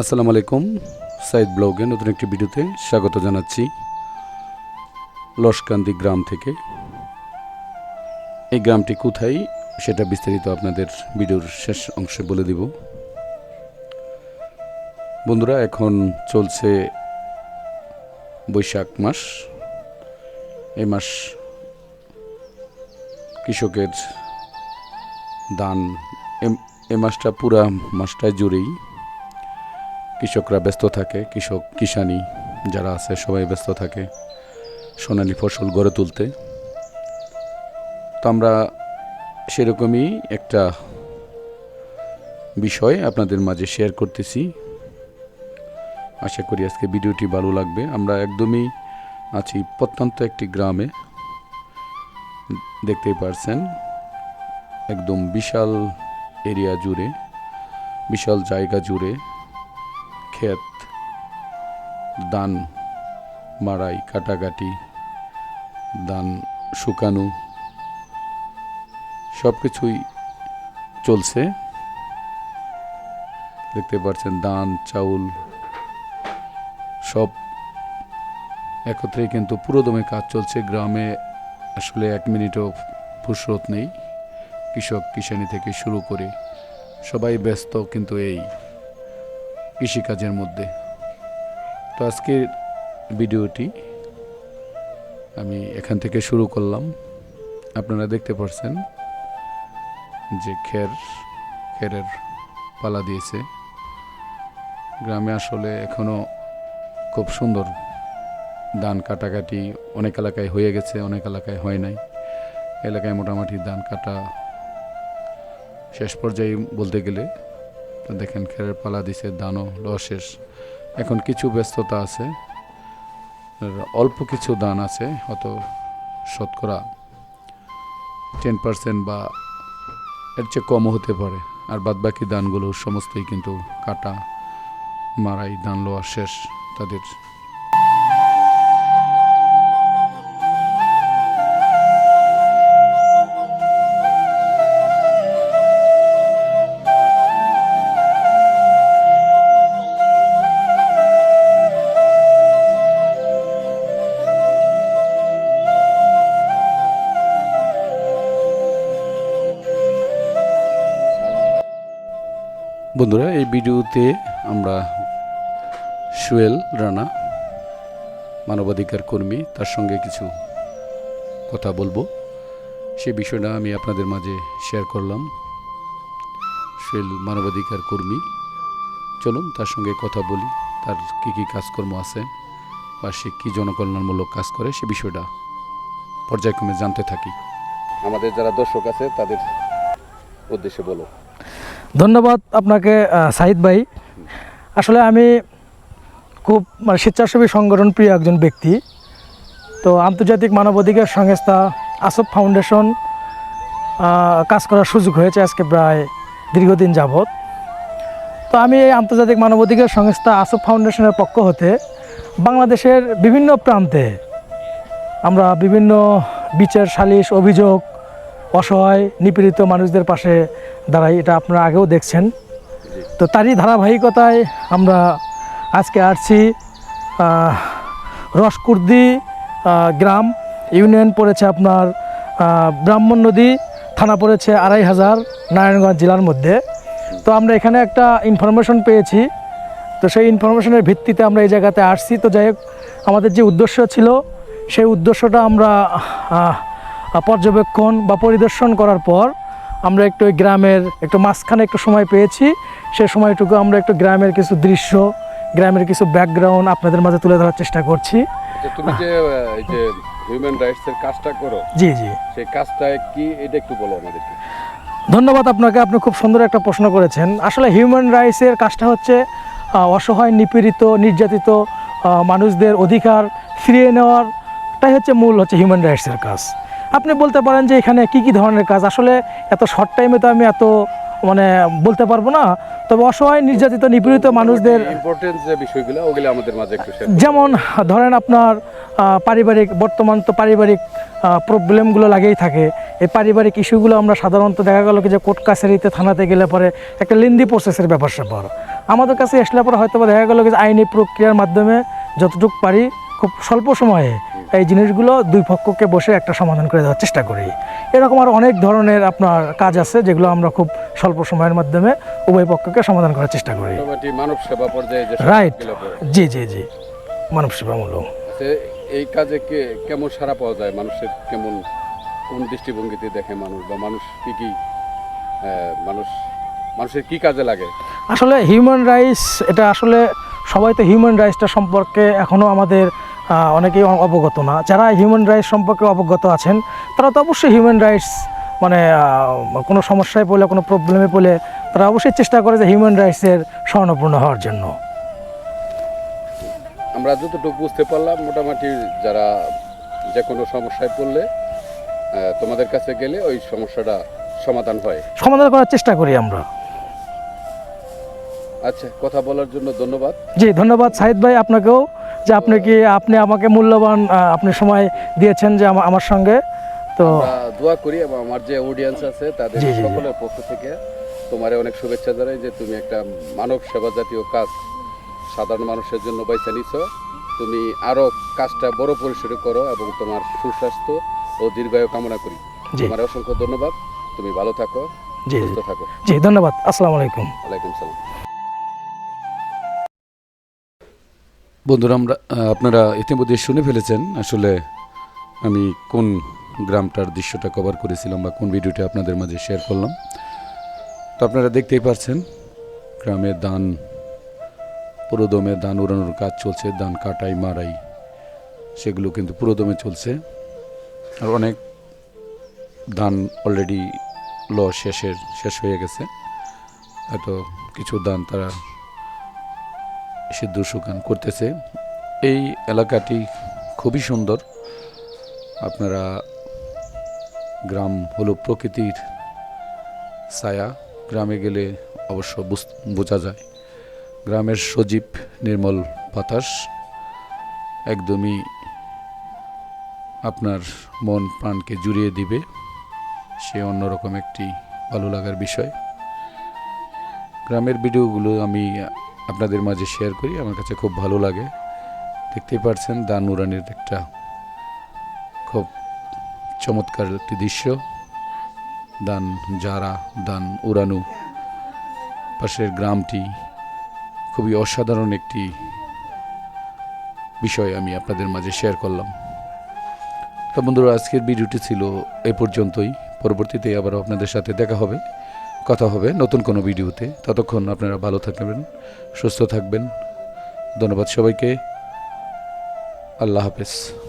আসসালামু আলাইকুম, সাইদ ব্লগে নতুন একটি ভিডিওতে স্বাগত জানাচ্ছি। লসকান্দি গ্রাম থেকে। এই গ্রামটি কোথায়, সেটা বিস্তারিত আপনাদের ভিডিওর শেষ অংশে বলে দিব। বন্ধুরা, এখন চলছে বৈশাখ মাস। এই মাস কৃষকের দান এ মাসটা পুরা মাসটায় জুড়েই। কৃষকরা ব্যস্ত থাকে, কৃষক, কিষানি যারা আছে সবাই ব্যস্ত থাকে সোনালি ফসল গড়ে তুলতে। তো আমরা সেরকমই একটা বিষয় আপনাদের মাঝে শেয়ার করতেছি। আশা করি আজকে ভিডিওটি ভালো লাগবে। আমরা একদমই আছি প্রত্যন্ত একটি গ্রামে। দেখতেই পারছেন, একদম বিশাল এরিয়া জুড়ে, বিশাল জায়গা জুড়ে ক্ষেত, ধান মাড়াই, কাটাকাটি, ধান শুকানো সব কিছুই চলছে। দেখতে পাচ্ছেন ধান, চাউল, সব একত্রে কিন্তু পুরোদমে কাজ চলছে। গ্রামে আসলে এক মিনিটও ফুসরত নেই। কৃষক, কিষানি থেকে শুরু করে সবাই ব্যস্ত, কিন্তু এই কৃষিকাজের মধ্যে। তো আজকের ভিডিওটি আমি এখান থেকে শুরু করলাম। আপনারা দেখতে পাচ্ছেন যে খের, খেরের পালা দিয়েছে। গ্রামে আসলে এখনও খুব সুন্দর ধান কাটাকাটি অনেক এলাকায় হয়ে গেছে, অনেক এলাকায় হয় নাই। এলাকায় মোটামুটি ধান কাটা শেষ পর্যায়ে বলতে গেলে তো দেখেন, খেরের পালা দিছে লওয়া শেষ। এখন কিছু ব্যস্ততা আছে। অল্প কিছু দান আছে, অত শতকরা টেন পার্সেন্ট বা এর চেয়ে কমও হতে পারে। আর বাদবাকি দানগুলো সমস্তই কিন্তু কাটা, মারাই, দান, লওয়া শেষ তাদের। বন্ধুরা, এই ভিডিওতে আমরা সুয়েল রানা, মানবাধিকার কর্মী, তার সঙ্গে কিছু কথা বলব। সে বিষয়টা আমি আপনাদের মাঝে শেয়ার করলাম। সুয়েল মানবাধিকার কর্মী। চলুন তার সঙ্গে কথা বলি, তার কি কি কাজকর্ম আছে বা সে কী জনকল্যাণমূলক কাজ করে, সে বিষয়টা পর্যায়ক্রমে জানতে থাকি। আমাদের যারা দর্শক আছে, তাদের উদ্দেশ্যে বলো। ধন্যবাদ আপনাকে সাহিদ ভাই। আসলে আমি খুব মানে স্বেচ্ছাসেবী সংগঠন প্রিয় একজন ব্যক্তি। তো আন্তর্জাতিক মানবাধিকার সংস্থা আসব ফাউন্ডেশন কাজ করার সুযোগ হয়েছে আজকে প্রায় দীর্ঘদিন যাবৎ। তো আমি এই আন্তর্জাতিক মানবাধিকার সংস্থা আসব ফাউন্ডেশনের পক্ষ হতে বাংলাদেশের বিভিন্ন প্রান্তে আমরা বিভিন্ন বিচার, সালিশ, অভিযোগ অসহায়, নিপীড়িত মানুষদের পাশে দাঁড়াই, এটা আপনারা আগেও দেখছেন। তো তারই ধারাবাহিকতায় আমরা আজকে আসছি রসকুর্দি গ্রাম। ইউনিয়ন পড়েছে আপনার ব্রাহ্মণ নদী, থানা পড়েছে আড়াই হাজার, নারায়ণগঞ্জ জেলার মধ্যে। তো আমরা এখানে একটা ইনফরমেশন পেয়েছি। তো সেই ইনফরমেশনের ভিত্তিতে আমরা এই জায়গাতে আসছি। তো যাই হোক, আমাদের যে উদ্দেশ্য ছিল, সেই উদ্দেশ্যটা আমরা পর্যবেক্ষণ বা পরিদর্শন করার পর আমরা একটু ওই গ্রামের একটু মাঝখানে একটু সময় পেয়েছি। সে সময়টুকু আমরা একটু গ্রামের কিছু দৃশ্য গ্রামের কিছু ব্যাকগ্রাউন্ড আপনাদের মাঝে তুলে ধরার চেষ্টা করছি। তুমি যে এই যে হিউম্যান রাইটস এর কাজটা করো জি জি। সেই কাজটা কি এটা একটু বলো আমাদেরকে। ধন্যবাদ আপনাকে আপনি খুব সুন্দর একটা প্রশ্ন করেছেন। আসলে হিউম্যান রাইটসের কাজটা হচ্ছে অসহায় নিপীড়িত নির্যাতিত মানুষদের অধিকার ফিরিয়ে নেওয়ারটাই হচ্ছে মূল হচ্ছে হিউম্যান রাইটসের কাজ। আপনি বলতে পারেন যে এখানে কি কি ধরনের কাজ? আসলে এত শর্ট টাইমে তো আমি এত মানে বলতে পারব না। তবে অসহায় নির্যাতিত নিপীড়িত মানুষদের ইম্পর্টেন্ট যে বিষয়গুলো ওগুলো আমাদের মাঝে একটু যেমন ধরেন আপনার পারিবারিক বর্তমান তো পারিবারিক প্রবলেমগুলো লাগেই থাকে। এই পারিবারিক ইস্যুগুলো আমরা সাধারণত দেখা গেল কি যে কোর্ট কাছারিতে থানাতে গেলে পরে একটা লেন্দি প্রসেসের ব্যাপার স্যাপার। আমাদের কাছে আসলে পরে হয়তো বা দেখা গেলো যে আইনি প্রক্রিয়ার মাধ্যমে যতটুকু পারি খুব স্বল্প সময়ে এই জিনিসগুলো দুই পক্ষকে বসে একটা সমাধান করে দেওয়ার চেষ্টা করি। এরকম আরও অনেক ধরনের আপনার কাজ আছে যেগুলো আমরা খুব স্বল্প সময়ের মাধ্যমে উভয় পক্ষকে সমাধান করার চেষ্টা করি। মানব সেবা পর্যায়ে রাইট জি জি জি। মানব সেবামূলক আচ্ছা, এই কাজে কে কেমন সারা পাওয়া যায়? মানুষের কেমন কোন দৃষ্টিভঙ্গিতে দেখে মানুষ? বা মানুষ কি কি মানুষ মানুষের কি কাজে লাগে? আসলে হিউম্যান রাইটস এটা আসলে সবাই তো হিউম্যান রাইটসটা সম্পর্কে এখনও আমাদের অনেকেই অবগত না। যারা হিউম্যান রাইটস সম্পর্কে অবগত আছেন তারা তো অবশ্যই হিউম্যান রাইটস মানে কোনো সমস্যায় পড়লে কোনো প্রবলেমে পড়লে তারা অবশ্যই চেষ্টা করে যে হিউম্যান রাইটসের স্বর্ণপূর্ণ হওয়ার জন্য। আমরা যতটুকু বুঝতে পারলাম মোটামুটি যারা যে কোনো সমস্যায় পড়লে তোমাদের কাছে গেলে ওই সমস্যাটা সমাধান হয়। সমাধান করার চেষ্টা করি আমরা। আচ্ছা কথা বলার জন্য ধন্যবাদ। জি ধন্যবাদ। সাহিদ ভাই আপনাকেও যে আপনি কি আপনি আমাকে মূল্যবান আপনি সময় দিয়েছেন যে আমার সঙ্গে তো দোয়া করি এবং আমার যে অডিয়েন্স আছে তাদের। সকলের পক্ষ থেকে তোমারে অনেক শুভেচ্ছা জানাই যে তুমি একটা মানব সেবা জাতীয় কাজ সাধারণ মানুষের জন্য বাইছে নিছো। তুমি আরও কাজটা বড় পরিসরে করো এবং তোমার সুস্বাস্থ্য ও দীর্ঘায়ু কামনা করি। তোমার অসংখ্য ধন্যবাদ। তুমি ভালো থাকো জি। সুস্থ থাকো। জি ধন্যবাদ। আসসালামু আলাইকুম। ওয়ালাইকুম সালাম। বন্ধুরা, আমরা আপনারা ইতিমধ্যে শুনে ফেলেছেন আসলে আমি কোন গ্রামটার দৃশ্যটা কভার করেছিলাম বা কোন ভিডিওটা আপনাদের মাঝে শেয়ার করলাম। তো আপনারা দেখতেই পাচ্ছেন গ্রামে ধান, পুরোদমে ধান উড়ানোর কাজ চলছে, ধান কাটাই, মারাই, সেগুলো কিন্তু পুরোদমে চলছে। আর অনেক ধান অলরেডি ল শেষের, শেষ হয়ে গেছে। হয়তো কিছু দান তারা সিদ্ধ শুকান করতেছে। এই এলাকাটি খুবই সুন্দর। আপনারা গ্রাম হলো প্রকৃতির ছায়া। গ্রামে গেলে অবশ্য বোঝা যায়। গ্রামের সজীব নির্মল বাতাস। একদমই আপনার মন প্রাণকে জুড়িয়ে দিবে। সে অন্যরকম একটি ভালো লাগার বিষয়। গ্রামের ভিডিওগুলো আমি আপনাদের মাঝে শেয়ার করি, আমার কাছে খুব ভালো লাগে। দেখতেই পারছেন দান উড়ানের একটা খুব চমৎকার একটি দৃশ্য। দান যারা, দান উড়ানো। পাশের গ্রামটি খুবই অসাধারণ একটি বিষয় আমি আপনাদের মাঝে শেয়ার করলাম। তো বন্ধুরা, আজকের ভিডিওটি ছিল এ পর্যন্তই। পরবর্তীতে আবার আপনাদের সাথে দেখা হবে। কথা হবে নতুন কোনো ভিডিওতে। ততক্ষণ আপনারা ভালো থাকবেন, সুস্থ থাকবেন। ধন্যবাদ সবাইকে। আল্লাহ হাফেজ।